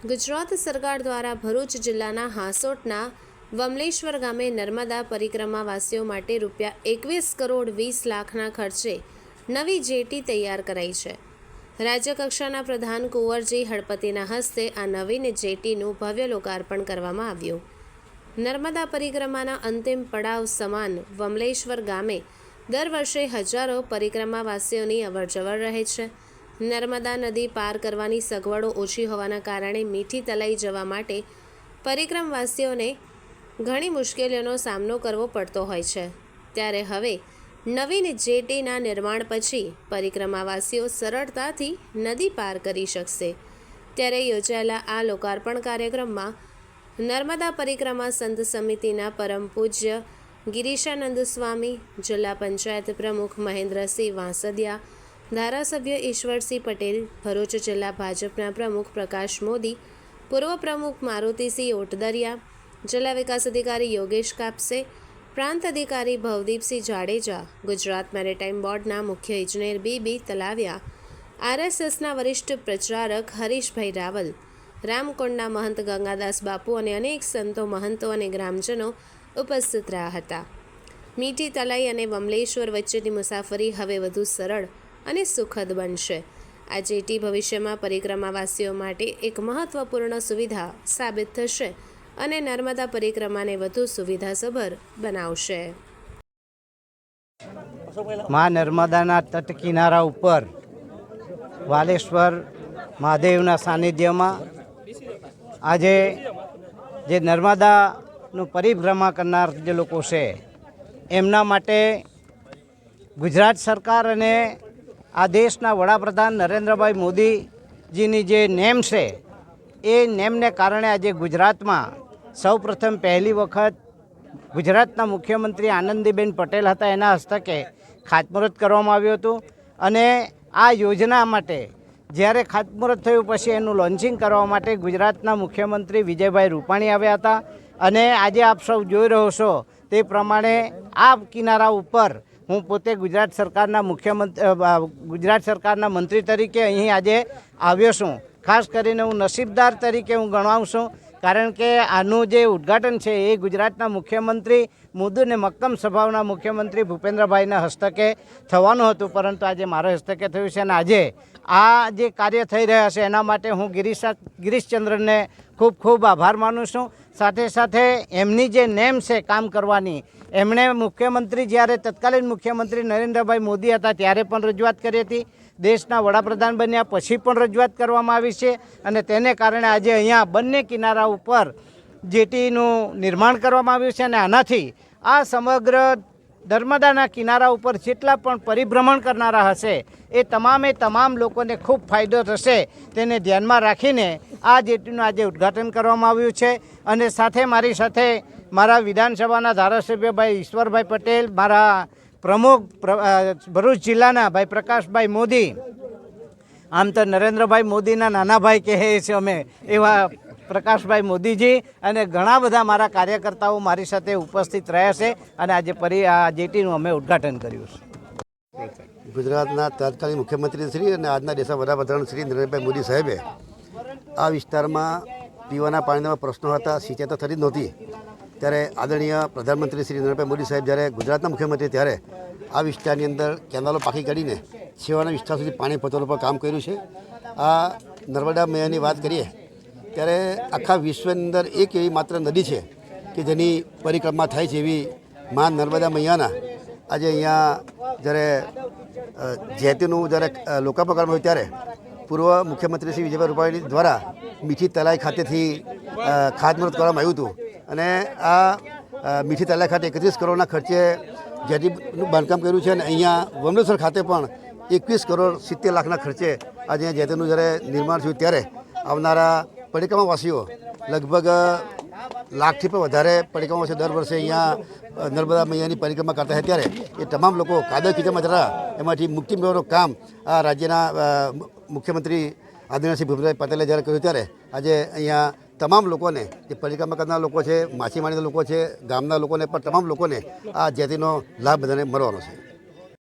ગુજરાત સરકાર દ્વારા ભરૂચ જિલ્લાના હાંસોટના વમલેશ્વર ગામે નર્મદા પરિક્રમાવાસીઓ માટે રૂપિયા એકવીસ કરોડ વીસ લાખના ખર્ચે નવી જેટી તૈયાર કરાઈ છે. રાજ્યકક્ષાના પ્રધાન કુંવરજી હળપતિના હસ્તે આ નવીન જેટીનું ભવ્ય લોકાર્પણ કરવામાં આવ્યું. નર્મદા પરિક્રમાના અંતિમ પડાવ સમાન વમલેશ્વર ગામે દર વર્ષે હજારો પરિક્રમાવાસીઓની અવરજવર રહે છે. નર્મદા નદી પાર કરવાની સગવડો ઓછી હોવાના કારણે મીઠી તલાઈ જવા માટે પરિક્રમવાસીઓને ઘણી મુશ્કેલીઓનો સામનો કરવો પડતો હોય છે. ત્યારે હવે નવીન જેટીના નિર્માણ પછી પરિક્રમાવાસીઓ સરળતાથી નદી પાર કરી શકશે. ત્યારે યોજાયેલા આ લોકાર્પણ કાર્યક્રમમાં નર્મદા પરિક્રમા સંત સમિતિના પરમ પૂજ્ય ગિરીશાનંદ સ્વામી, જિલ્લા પંચાયત પ્રમુખ મહેન્દ્રસિંહ વાંસદિયા ધારાસભ્ય ઈશ્વરસિંહ પટેલ, ભરૂચ જિલ્લા ભાજપના પ્રમુખ પ્રકાશ મોદી, પૂર્વ પ્રમુખ મારુતિસિંહ ઓટદરિયા, જિલ્લા વિકાસ અધિકારી યોગેશ કાપસે, પ્રાંત અધિકારી ભવદીપસિંહ જાડેજા, ગુજરાત મેરીટાઈમ બોર્ડના મુખ્ય ઇજનેર બી બી તલાવ્યા, આરએસએસના વરિષ્ઠ પ્રચારક હરીશભાઈ રાવલ, રામકુંડના મહંત ગંગાદાસ બાપુ અને અનેક સંતો, મહંતો અને ગ્રામજનો ઉપસ્થિત રહ્યા હતા. મીઠી તલાઈ અને વમલેશ્વર વચ્ચેની મુસાફરી હવે વધુ સરળ અને સુખદ બનશે. આ જેટી ભવિષ્યમાં પરિક્રમાવાસીઓ માટે એક મહત્વપૂર્ણ સુવિધા સાબિત થશે અને નર્મદા પરિક્રમાને વધુ સુવિધાસભર બનાવશે. મા નર્મદાના તટ કિનારા ઉપર વાલેશ્વર મહાદેવના સાનિધ્યમાં આજે જે નર્મદાનું પરિભ્રમા કરનાર જે લોકો છે, એમના માટે ગુજરાત સરકાર અને આ દેશના વડાપ્રધાન નરેન્દ્રભાઈ મોદીજીની જે નેમ છે, એ નેમને કારણે આજે ગુજરાતમાં સૌપ્રથમ પહેલી વખત ગુજરાતના મુખ્યમંત્રી આનંદીબેન પટેલ હતા, એના હસ્તકે ખાતમુહૂર્ત કરવામાં આવ્યું હતું અને આ યોજના માટે જ્યારે ખાતમુહૂર્ત થયું પછી એનું લોન્ચિંગ કરવા માટે ગુજરાતના મુખ્યમંત્રી વિજયભાઈ રૂપાણી આવ્યા હતા અને આજે આપ સૌ જોઈ રહ્યો છો તે પ્રમાણે આ કિનારા ઉપર હું પોતે ગુજરાત સરકારના મુખ્યમંત્રી ગુજરાત સરકારના મંત્રી તરીકે અહીં આજે આવ્યો છું. ખાસ કરીને હું નસીબદાર તરીકે હું ગણાવું છું, કારણ કે આનું જે ઉદ્ઘાટન છે એ ગુજરાતના મુખ્યમંત્રી મુદુ અને મક્કમ સ્વભાવના મુખ્યમંત્રી ભૂપેન્દ્રભાઈના હસ્તકે થવાનું હતું, પરંતુ આજે મારા હસ્તકે થયું છે અને આજે આ જે કાર્ય થઈ રહ્યા છે એના માટે હું ગિરીશા ગિરીશચંદ્રને ખૂબ ખૂબ આભાર માનું છું. સાથે સાથે એમની જે નેમ છે કામ કરવાની, એમણે મુખ્યમંત્રી જ્યારે તત્કાલીન મુખ્યમંત્રી નરેન્દ્રભાઈ મોદી હતા ત્યારે પણ રજૂઆત કરી હતી. દેશના વડાપ્રધાન બન્યા પછી પણ રજૂઆત કરવામાં આવી છે અને તેને કારણે આજે અહીંયા બંને કિનારા ઉપર જેટીનું નિર્માણ કરવામાં આવ્યું છે અને આનાથી આ સમગ્ર નર્મદાના કિનારા ઉપર જેટલા પણ પરિભ્રમણ કરનારા હશે, એ તમામે તમામ લોકોને ખૂબ ફાયદો થશે. તેને ધ્યાનમાં રાખીને આ જેટીનું આજે ઉદ્ઘાટન કરવામાં આવ્યું છે. અને સાથે મારી સાથે મારા વિધાનસભાના ધારાસભ્ય ભાઈ ઈશ્વરભાઈ પટેલ, મારા પ્રમુખ ભરૂચ જિલ્લાના ભાઈ પ્રકાશભાઈ મોદી, આમ તો નરેન્દ્રભાઈ મોદીના નાના ભાઈ કહે છે અમે, એવા પ્રકાશભાઈ મોદીજી અને ઘણા બધા મારા કાર્યકર્તાઓ મારી સાથે ઉપસ્થિત રહ્યા છે અને આજે ફરી આ જેટીનું અમે ઉદ્ઘાટન કર્યું છે. ગુજરાતના તત્કાલીન મુખ્યમંત્રી શ્રી અને આજના દેશના વડાપ્રધાન શ્રી નરેન્દ્રભાઈ મોદી સાહેબે આ વિસ્તારમાં પીવાના પાણીના પ્રશ્નો હતા, સિંચાઈ તો થતી જ નહોતી. ત્યારે આદરણીય પ્રધાનમંત્રી શ્રી નરેન્દ્રભાઈ મોદી સાહેબ જ્યારે ગુજરાતના મુખ્યમંત્રી ત્યારે આ વિસ્તારની અંદર કેનાલો પાકી કાઢીને સેવાના વિસ્તાર સુધી પાણી પહોંચવાનું પણ કામ કર્યું છે. આ નર્મદા મેયરની વાત કરીએ ત્યારે આખા વિશ્વની અંદર એક એવી માત્ર નદી છે કે જેની પરિક્રમા થાય છે એવી મા નર્મદા મૈયાના. આજે અહીંયા જ્યારે જેતીનું જ્યારે લોકાપકરણ હોય ત્યારે પૂર્વ મુખ્યમંત્રી શ્રી વિજયભાઈ રૂપાણી દ્વારા મીઠી તલાઈ ખાતેથી ખાતમુહૂર્ત કરવામાં આવ્યું હતું. અને આ મીઠી તલાઈ ખાતે એકત્રીસ કરોડના ખર્ચે જેટીનું બાંધકામ કર્યું છે અને અહીંયા વમલેશ્વર ખાતે પણ એકવીસ કરોડ સિત્તેર લાખના ખર્ચે આજે જેતીનું જ્યારે નિર્માણ થયું ત્યારે આવનારા પરિક્રમાવાસીઓ લગભગ લાખથી પણ વધારે પરિક્રમાવાસીઓ દર વર્ષે અહીંયા નર્મદા મૈયાની પરિક્રમા કરતા હોય ત્યારે એ તમામ લોકો કાદવ કીચડમાં જતા એમાંથી મુક્તિ મેળવવાનું કામ આ રાજ્યના મુખ્યમંત્રી આદરણીય શ્રી ભૂપેન્દ્રભાઈ પટેલે જ્યારે કર્યું ત્યારે આજે અહીંયા તમામ લોકોને, જે પરિક્રમા કરનાર લોકો છે, માછીમારીના લોકો છે, ગામના લોકોને પણ તમામ લોકોને આ જેતીનો લાભ બધાને મળવાનો છે.